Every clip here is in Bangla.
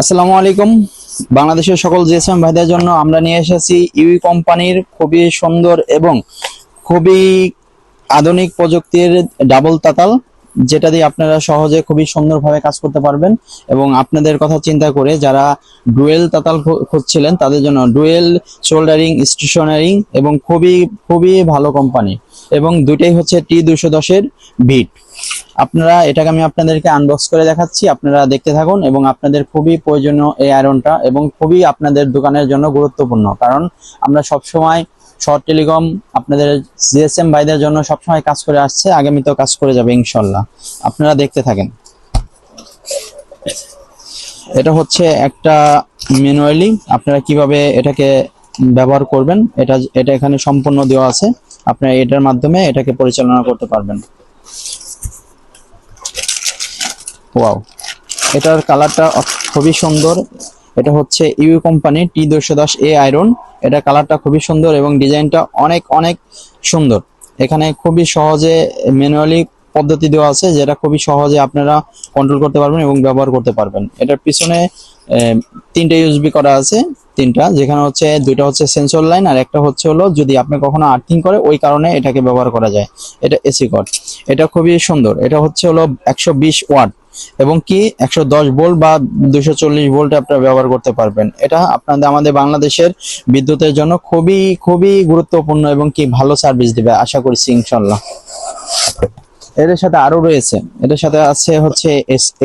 আসসালামু আলাইকুম। বাংলাদেশের সকল জিএসএম ভাইদের জন্য আমরা নিয়ে এসেছি ইউই কোম্পানির খুবই সুন্দর এবং খুবই আধুনিক প্রযুক্তির ডাবল তাতাল, যেটা দিয়ে আপনারা সহজে খুবই সুন্দরভাবে কাজ করতে পারবেন। এবং আপনাদের কথা চিন্তা করে যারা ডুয়েল তাতাল খুঁজছিলেন, তাদের জন্য ডুয়েল শোল্ডারিং স্টেশনারিং এবং খুবই খুবই ভালো কোম্পানি। এবং দুইটাই হচ্ছে টি দুশো দশের বিট আপনারা এটাকে আমি আপনাদেরকে আনবক্স করে দেখাচ্ছি, আপনারা দেখতে থাকুন এবং আপনাদের খুবই প্রয়োজনীয় এই আয়রনটা এবং খুবই আপনাদের দোকানের জন্য গুরুত্বপূর্ণ। কারণ আমরা সবসময় শর্ট টেলিকম আপনাদের জিএসএম ভাইদের জন্য সবসময় কাজ করে আসছে, আগামীতেও কাজ করে যাবে ইনশাল্লাহ। আপনারা দেখতে থাকেন। এটা হচ্ছে একটা ম্যানুয়ালি আপনারা কীভাবে এটাকে ব্যবহার করবেন, এটা এটা এখানে সম্পূর্ণ দেওয়া আছে। আপনারা এটার মাধ্যমে এটাকে পরিচালনা করতে পারবেন। ওয়াও এটার কালারটা খুবই সুন্দর। এটা হচ্ছে ইউ কোম্পানি টি দুশো দশ এ আয়রন। এটা কালারটা খুবই সুন্দর এবং ডিজাইনটা অনেক অনেক সুন্দর। এখানে খুবই সহজে ম্যানুয়ালি পদ্ধতি দেওয়া আছে, যেটা খুবই সহজে আপনারা কন্ট্রোল করতে পারবেন এবং ব্যবহার করতে পারবেন। এটার পিছনে তিনটা ইউএসবি করা আছে, তিনটা। যেখানে হচ্ছে, দুইটা হচ্ছে সেন্সর লাইন আর একটা হচ্ছে হলো যদি আপনি কখনো আর্থিং করে, ওই কারণে এটাকে ব্যবহার করা যায়। এটা এসি কট এটা খুবই সুন্দর। এটা হচ্ছে হলো একশো বিশ ওয়াট। এবং কি একশো দশ ভোল্ট বা দুশো চল্লিশ ভোল্ট আপনারা ব্যবহার করতে পারবেন। এটা আপনাদের, আমাদের বাংলাদেশের বিদ্যুতের জন্য খুবই খুবই গুরুত্বপূর্ণ এবং কি ভালো সার্ভিস দিবে, আশা করছি ইনশাল্লাহ এটার সাথে আরও রয়েছে। এটার সাথে আছে হচ্ছে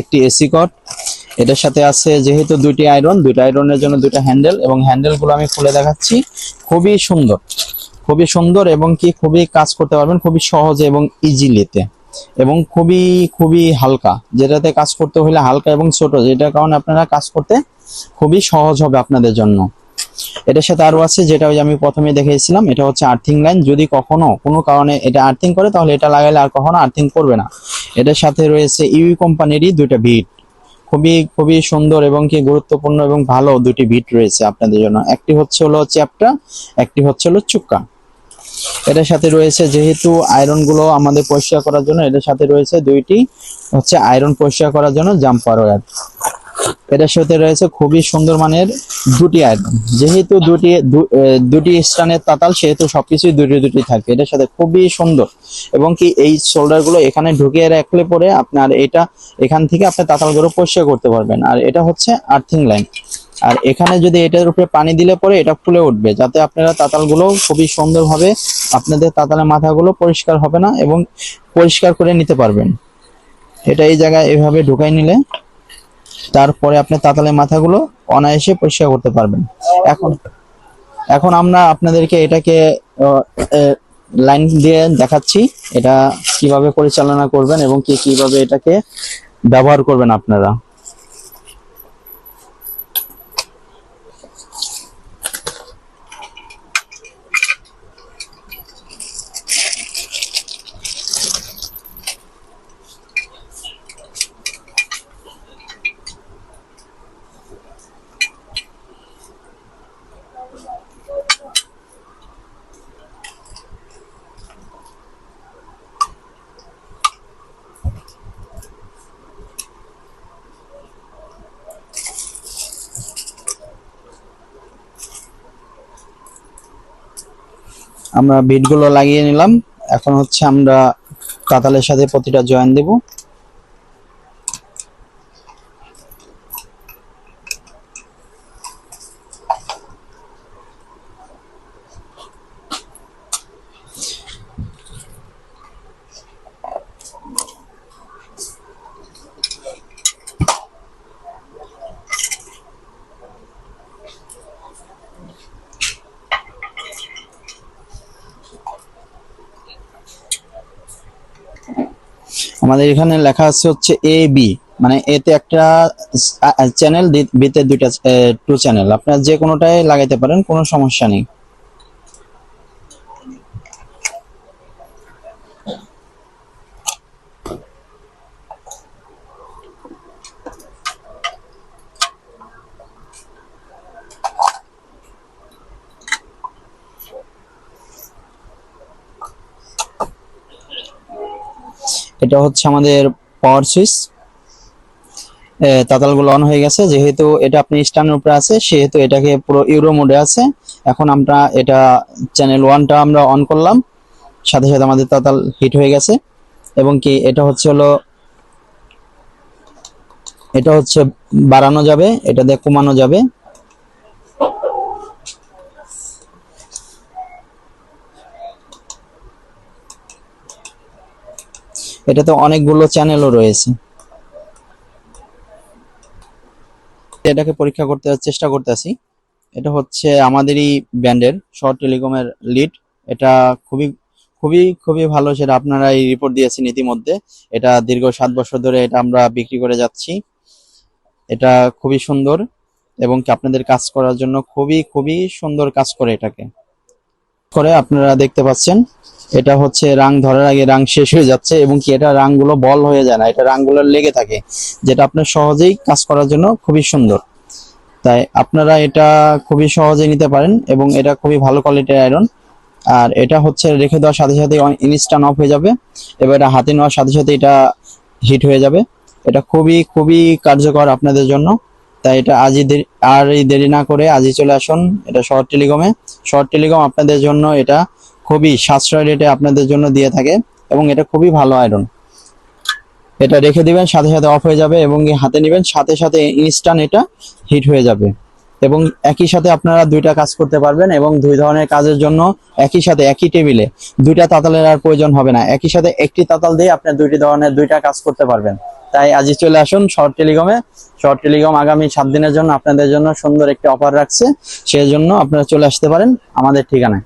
একটি এসি কট এটার সাথে আছে যেহেতু দুইটি আয়রন দুইটা আয়রনের জন্য দুইটা হ্যান্ডেল এবং হ্যান্ডেলগুলো আমি খুলে দেখাচ্ছি। খুবই সুন্দর খুবই সুন্দর এবং কি খুবই কাজ করতে পারবেন, খুবই সহজে এবং ইজিলিতে এবং খুবই খুবই হালকা। যেটাতে কাজ করতে হলে হালকা এবং ছোট, যেটার কারণে আপনারা কাজ করতে খুবই সহজ হবে আপনাদের জন্য। এটার সাথে আরও আছে, যেটা ওই আমি প্রথমে দেখিয়েছিলাম, এটা হচ্ছে আর্থিং লাইন যদি কখনো কোনো কারণে এটা আর্থিং করে, তাহলে এটা লাগাইলে আর কখনো আর্থিং করবে না। এটার সাথে রয়েছে ইউই কোম্পানিরই দুইটা ভিট খুবই খুবই সুন্দর এবং কি গুরুত্বপূর্ণ এবং ভালো দুটি ভিট রয়েছে আপনাদের জন্য। একটি হচ্ছে হলো চ্যাপটা একটি হচ্ছে হলো চুক্কা। এটার সাথে রয়েছে যেহেতু আয়রনগুলো আমাদের পরিষ্কার করার জন্য, এটার সাথে রয়েছে দুইটি হচ্ছে আয়রন পরিষ্কার করার জন্য জাম্পার ওয়্যার এটার সাথে রয়েছে খুবই সুন্দর মানের দুটি আয়রন। যেহেতু দুটি দুটি স্টানের তাতাল, সেহেতু সবকিছুই দুটি দুটি থাকে। এটার সাথে খুবই সুন্দর। এবং কি এই শোল্ডারগুলো এখানে ঢুকিয়ে রাখলে পরে আপনার এটা এখান থেকে আপনি তাতালগুলো পরিষ্কার করতে পারবেন। আর এটা হচ্ছে আর্থিং লাইন। আর এখানে যদি এটার উপরে পানি দিলে পরে এটা ফুলে উঠবে, যাতে আপনারা তাতালগুলো খুবই সুন্দরভাবে আপনাদের তাতালের মাথাগুলো পরিষ্কার হবে না এবং পরিষ্কার করে নিতে পারবেন। এটা এই জায়গায় এভাবে ঢুকাই নিলে তারপরে আপনি তাতালের মাথাগুলো অনায়াসে পরিষ্কার করতে পারবেন। এখন এখন আমরা আপনাদেরকে এটাকে লাইন দিয়ে দেখাচ্ছি এটা কীভাবে পরিচালনা করবেন এবং কি কীভাবে এটাকে ব্যবহার করবেন আপনারা। আমরা বিটগুলো লাগিয়ে নিলাম। এখন হচ্ছে আমরা কাতালের সাথে প্রতিটা জয়েন দেব। আমাদের এখানে লেখা আছে হচ্ছে এ বি মানে এতে একটা চ্যানেল বিতে দুইটা টু চ্যানেল আপনারা যে কোনোটাই লাগাইতে পারেন, কোনো সমস্যা নেই। এটা হচ্ছে আমাদের পাওয়ার সুইচ তাতালগুলো অন হয়ে গেছে, যেহেতু এটা আপনি স্ট্যান্ডের উপরে আছে, সেহেতু এটাকে পুরো ইউরো মোডে আছে। এখন আমরা এটা চ্যানেল ওয়ানটা আমরা অন করলাম, সাথে সাথে আমাদের তাতাল হিট হয়ে গেছে। এবং কি এটা হচ্ছে হলো, এটা হচ্ছে বাড়ানো যাবে, এটা দিয়ে কমানো যাবে। এটাতে অনেকগুলো চ্যানেলও রয়েছে। এটাকে পরীক্ষা করতে চেষ্টা করতে করতেছি। এটা হচ্ছে আমাদেরই ব্যান্ডের শর্ট টেলিকমের লিড এটা খুবই খুবই খুবই ভালো সেটা আপনারা এই রিপোর্ট দিয়েছেন ইতিমধ্যে। এটা দীর্ঘ সাত বছর ধরে এটা আমরা বিক্রি করে যাচ্ছি। এটা খুবই সুন্দর এবং আপনাদের কাজ করার জন্য খুবই খুবই সুন্দর কাজ করে এটাকে। করে আপনারা দেখতে পাচ্ছেন। এটা হচ্ছে রাং ধরার আগে রাং শেষ হয়ে যাচ্ছে এবং কি এটা রাংগুলো বল হয়ে যায় না, এটা রাংগুলো লেগে থাকে, যেটা আপনার সহজেই কাজ করার জন্য খুবই সুন্দর। তাই আপনারা এটা খুবই সহজে নিতে পারেন এবং এটা খুবই ভালো কোয়ালিটির আয়রন। আর এটা হচ্ছে রেখে দেওয়ার সাথে সাথে ইনস্ট্যান্ট অফ হয়ে যাবে, এবার এটা হাতে নেওয়ার সাথে সাথে এটা হিট হয়ে যাবে। এটা খুবই খুবই কার্যকর আপনাদের জন্য। তাই এটা আজই আর এই দেরি না করে আজই চলে আসুন। এটা শর্ট টেলিকমে। শর্ট টেলিকম আপনাদের জন্য এটা খুবই সাশ্রয় রেটে আপনাদের জন্য দিয়ে থাকে এবং এটা খুবই ভালো আয়রন। এটা রেখে দিবেন, সাথে সাথে অফ হয়ে যাবে এবং হাতে নেবেন, সাথে সাথে ইনস্ট্যান্ট এটা হিট হয়ে যাবে। এবং একই সাথে আপনারা দুইটা কাজ করতে পারবেন এবং দুই ধরনের কাজের জন্য একই সাথে, একই টেবিলে দুইটা তাতালের আর প্রয়োজন হবে না। একই সাথে একটি তাতাল দিয়ে আপনি দুইটি ধরনের, দুইটা কাজ করতে পারবেন। তাই আজই চলে আসুন শর্ট টেলিকমে। শর্ট টেলিকম আগামী সাত দিনের জন্য আপনাদের জন্য সুন্দর একটি অফার রাখছে। সেই জন্য আপনারা চলে আসতে পারেন আমাদের ঠিকানায়।